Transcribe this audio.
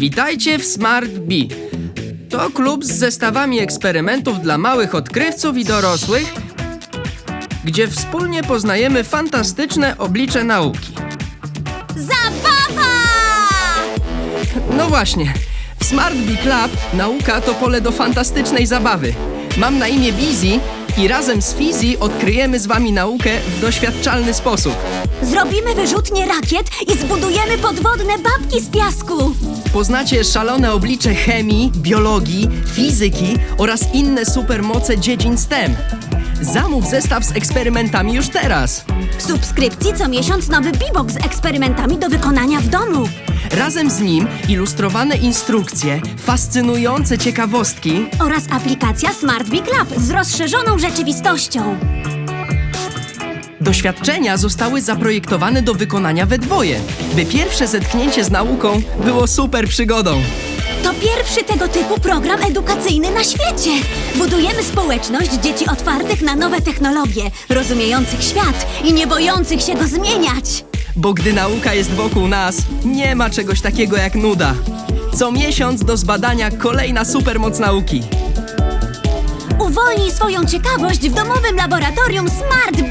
Witajcie w Smart Bee. To klub z zestawami eksperymentów dla małych odkrywców i dorosłych, gdzie wspólnie poznajemy fantastyczne oblicze nauki. Zabawa! No właśnie, w Smart Bee Club nauka to pole do fantastycznej zabawy. Mam na imię Bizi i razem z Fizi odkryjemy z wami naukę w doświadczalny sposób. Zrobimy wyrzutnie rakiet i zbudujemy podwodne babki z piasku. Poznacie szalone oblicze chemii, biologii, fizyki oraz inne supermoce dziedzin STEM. Zamów zestaw z eksperymentami już teraz. W subskrypcji co miesiąc nowy bibok z eksperymentami do wykonania w domu. Razem z nim ilustrowane instrukcje, fascynujące ciekawostki Oraz aplikacja Smart Big Lab z rozszerzoną rzeczywistością. Doświadczenia zostały zaprojektowane do wykonania we dwoje, by pierwsze zetknięcie z nauką było super przygodą. To pierwszy tego typu program edukacyjny na świecie. Budujemy społeczność dzieci otwartych na nowe technologie, rozumiejących świat i nie bojących się go zmieniać. Bo gdy nauka jest wokół nas, nie ma czegoś takiego jak nuda. Co miesiąc do zbadania kolejna supermoc nauki. Uwolnij swoją ciekawość w domowym laboratorium Smart.